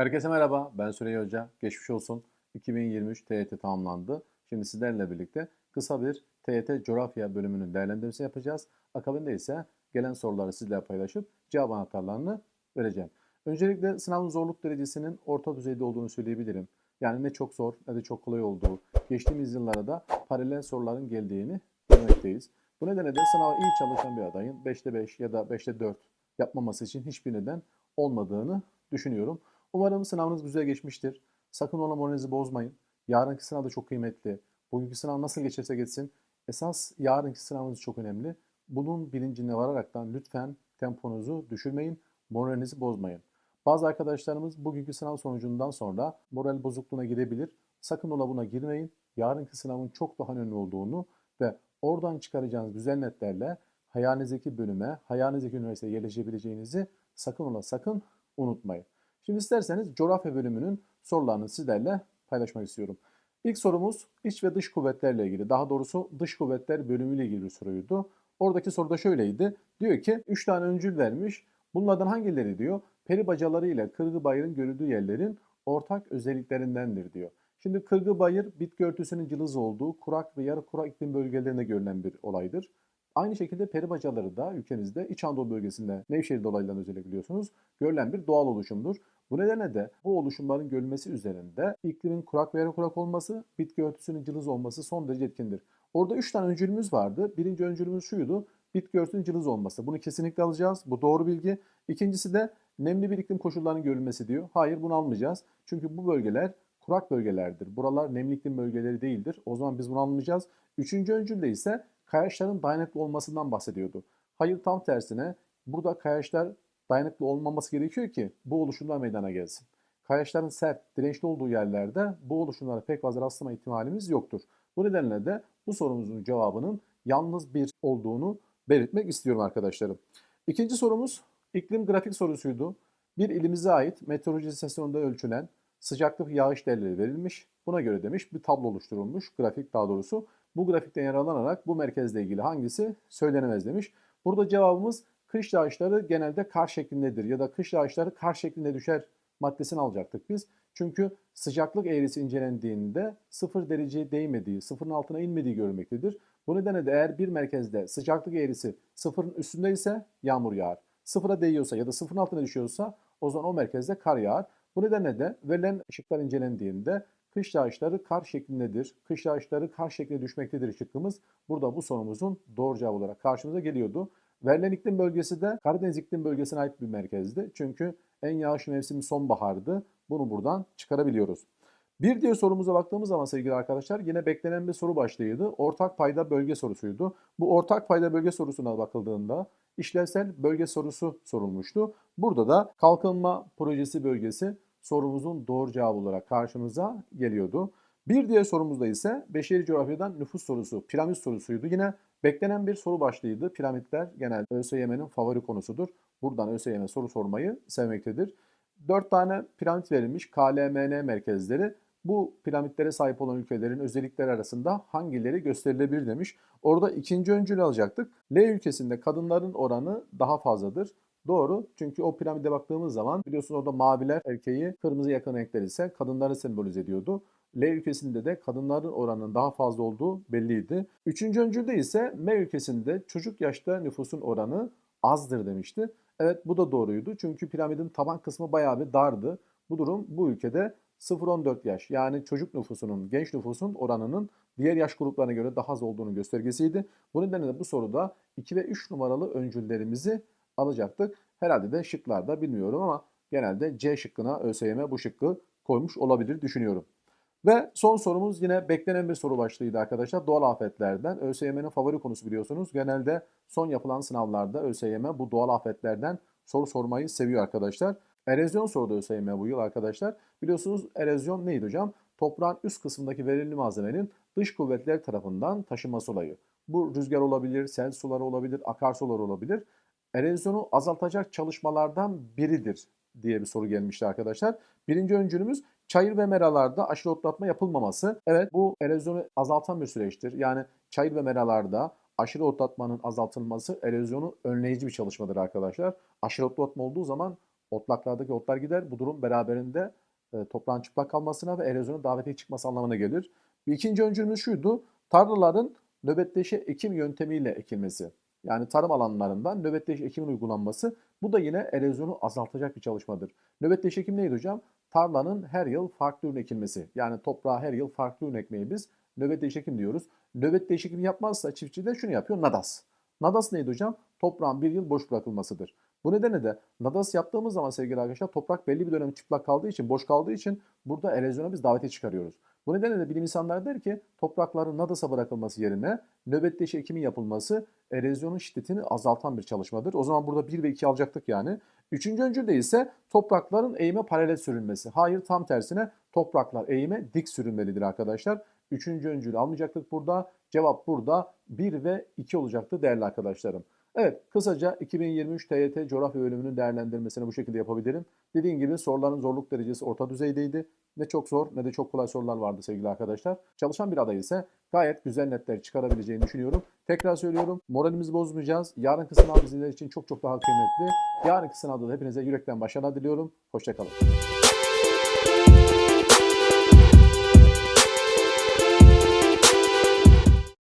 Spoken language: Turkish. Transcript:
Herkese merhaba, ben Süreyya Hoca. Geçmiş olsun. 2023 TYT tamamlandı. Şimdi sizlerle birlikte kısa bir TYT coğrafya bölümünün değerlendirmesi yapacağız. Akabinde ise gelen soruları sizlerle paylaşıp cevap anahtarlarını vereceğim. Öncelikle sınavın zorluk derecesinin orta düzeyde olduğunu söyleyebilirim. Yani ne çok zor ne de çok kolay olduğu, geçtiğimiz yıllara da paralel soruların geldiğini görmekteyiz. Bu nedenle de sınava iyi çalışan bir adayın 5'te 5 ya da 5'te 4 yapmaması için hiçbir neden olmadığını düşünüyorum. Umarım sınavınız güzel geçmiştir. Sakın ola moralinizi bozmayın. Yarınki sınav da çok kıymetli. Bugünkü sınav nasıl geçerse geçsin. Esas yarınki sınavınız çok önemli. Bunun bilincine vararaktan lütfen temponuzu düşürmeyin. Moralinizi bozmayın. Bazı arkadaşlarımız bugünkü sınav sonucundan sonra moral bozukluğuna girebilir. Sakın ola buna girmeyin. Yarınki sınavın çok daha önemli olduğunu ve oradan çıkaracağınız güzel netlerle hayalinizdeki bölüme, hayalinizdeki üniversiteye yerleşebileceğinizi sakın ola sakın unutmayın. Şimdi isterseniz coğrafya bölümünün sorularını sizlerle paylaşmak istiyorum. İlk sorumuz iç ve dış kuvvetlerle ilgili. Daha doğrusu dış kuvvetler bölümüyle ilgili bir soruydu. Oradaki soruda şöyleydi. Diyor ki 3 tane öncül vermiş. Bunlardan hangileri diyor? Peri bacaları ile kırgı bayırın görüldüğü yerlerin ortak özelliklerindendir diyor. Şimdi kırgı bayır bitki örtüsünün cılız olduğu kurak ve yarı kurak iklim bölgelerinde görülen bir olaydır. Aynı şekilde peri bacaları da ülkemizde İç Anadolu bölgesinde Nevşehir dolaylarından özellikle biliyorsunuz görülen bir doğal oluşumdur. Bu nedenle de bu oluşumların görülmesi üzerinde iklimin kurak ve yarı kurak olması, bitki örtüsünün cılız olması son derece etkindir. Orada 3 tane öncülümüz vardı. Birinci öncülümüz şuydu. Bitki örtüsünün cılız olması. Bunu kesinlikle alacağız. Bu doğru bilgi. İkincisi de nemli bir iklim koşullarının görülmesi diyor. Hayır bunu almayacağız. Çünkü bu bölgeler kurak bölgelerdir. Buralar nemli iklim bölgeleri değildir. O zaman biz bunu almayacağız. Üçüncü öncülde ise kayaçların dayanıklı olmasından bahsediyordu. Hayır tam tersine burada kayaçlar dayanıklı olmaması gerekiyor ki bu oluşumlar meydana gelsin. Kayaçların sert, dirençli olduğu yerlerde bu oluşumlara pek fazla rastlama ihtimalimiz yoktur. Bu nedenle de bu sorumuzun cevabının yalnız bir olduğunu belirtmek istiyorum arkadaşlarım. İkinci sorumuz iklim grafik sorusuydu. Bir ilimize ait meteoroloji istasyonunda ölçülen sıcaklık yağış değerleri verilmiş. Buna göre demiş bir tablo oluşturulmuş, grafik daha doğrusu. Bu grafikten yararlanarak bu merkezle ilgili hangisi söylenemez demiş. Burada cevabımız kış yağışları genelde kar şeklindedir ya da kış yağışları kar şeklinde düşer maddesini alacaktık biz. Çünkü sıcaklık eğrisi incelendiğinde sıfır dereceye değmediği, sıfırın altına inmediği görülmektedir. Bu nedenle de eğer bir merkezde sıcaklık eğrisi sıfırın üstündeyse yağmur yağar. Sıfıra değiyorsa ya da sıfırın altına düşüyorsa o zaman o merkezde kar yağar. Bu nedenle de verilen ışıklar incelendiğinde kış yağışları kar şeklindedir. Kış yağışları kar şeklinde düşmektedir şıkkımız. Burada bu sorumuzun doğru cevabı olarak karşımıza geliyordu. Verilen iklim bölgesi de Karadeniz iklim bölgesine ait bir merkezdi. Çünkü en yağış mevsimi sonbahardı. Bunu buradan çıkarabiliyoruz. Bir diğer sorumuza baktığımız zaman sevgili arkadaşlar yine beklenen bir soru başlığıydı. Ortak payda bölge sorusuydu. Bu ortak payda bölge sorusuna bakıldığında işlevsel bölge sorusu sorulmuştu. Burada da kalkınma projesi bölgesi sorumuzun doğru cevabı olarak karşımıza geliyordu. Bir diğer sorumuzda ise beşeri coğrafyadan nüfus sorusu, piramit sorusuydu. Yine beklenen bir soru başlığıydı. Piramitler genelde ÖSYM'nin favori konusudur. Buradan ÖSYM soru sormayı sevmektedir. Dört tane piramit verilmiş KLMN merkezleri. Bu piramitlere sahip olan ülkelerin özellikleri arasında hangileri gösterilebilir demiş. Orada ikinci öncülü alacaktık. L ülkesinde kadınların oranı daha fazladır. Doğru. Çünkü o piramide baktığımız zaman biliyorsunuz orada maviler erkeği, kırmızı yakın renkler ise kadınları sembolize ediyordu. L ülkesinde de kadınların oranının daha fazla olduğu belliydi. Üçüncü öncülde ise M ülkesinde çocuk yaşta nüfusun oranı azdır demişti. Evet bu da doğruydu. Çünkü piramidin taban kısmı bayağı bir dardı. Bu durum bu ülkede 0-14 yaş yani çocuk nüfusunun, genç nüfusun oranının diğer yaş gruplarına göre daha az olduğunu göstergesiydi. Bu nedenle de bu soruda 2 ve 3 numaralı öncüllerimizi alacaktık. Herhalde de şıklarda bilmiyorum ama genelde C şıkkına ÖSYM bu şıkkı koymuş olabilir düşünüyorum. Ve son sorumuz yine beklenen bir soru başlığıydı arkadaşlar. Doğal afetlerden. ÖSYM'nin favori konusu biliyorsunuz. Genelde son yapılan sınavlarda ÖSYM bu doğal afetlerden soru sormayı seviyor arkadaşlar. Erozyon sordu ÖSYM bu yıl arkadaşlar. Biliyorsunuz erozyon neydi hocam? Toprağın üst kısmındaki verimli malzemenin dış kuvvetler tarafından taşınması olayı. Bu rüzgar olabilir, sel suları olabilir, akarsular olabilir. Erozyonu azaltacak çalışmalardan biridir diye bir soru gelmişti arkadaşlar. Birinci öncülümüz çayır ve meralarda aşırı otlatma yapılmaması. Evet bu erozyonu azaltan bir süreçtir. Yani çayır ve meralarda aşırı otlatmanın azaltılması erozyonu önleyici bir çalışmadır arkadaşlar. Aşırı otlatma olduğu zaman Otlaklardaki otlar gider. Bu durum beraberinde e, toprağın çıplak kalmasına ve erozyonun davetiye çıkması anlamına gelir. Bir ikinci öncülümüz şuydu. Tarlaların nöbetleşe ekim yöntemiyle ekilmesi. Yani tarım alanlarında nöbetleşe ekimin uygulanması. Bu da yine erozyonu azaltacak bir çalışmadır. Nöbetleşe ekim neydi hocam? Tarlanın her yıl farklı ürün ekilmesi. Yani toprağa her yıl farklı ürün ekmeyi biz nöbet değişikim diyoruz. Nöbet değişikimi yapmazsa çiftçi de şunu yapıyor. Nadas. Nadas neydi hocam? Toprağın bir yıl boş bırakılmasıdır. Bu nedenle de nadas yaptığımız zaman sevgili arkadaşlar toprak belli bir dönem çıplak kaldığı için, boş kaldığı için burada erozyona biz davete çıkarıyoruz. Bu nedenle de bilim insanları der ki toprakların nadasa bırakılması yerine nöbetleşi ekimin yapılması erozyonun şiddetini azaltan bir çalışmadır. O zaman burada 1 ve 2 alacaktık yani. Üçüncü öncülde ise toprakların eğime paralel sürülmesi. Hayır tam tersine topraklar eğime dik sürülmelidir arkadaşlar. Üçüncü öncülü almayacaktık burada. Cevap burada 1 ve 2 olacaktı değerli arkadaşlarım. Evet kısaca 2023 TYT coğrafya bölümünün değerlendirmesini bu şekilde yapabilirim. Dediğim gibi soruların zorluk derecesi orta düzeydeydi. Ne çok zor ne de çok kolay sorular vardı sevgili arkadaşlar. Çalışan bir aday ise gayet güzel netler çıkarabileceğini düşünüyorum. Tekrar söylüyorum moralimizi bozmayacağız. Yarınki sınav bizler için çok çok daha kıymetli. Yarınki sınavda da hepinize yürekten başarılar diliyorum. Hoşçakalın.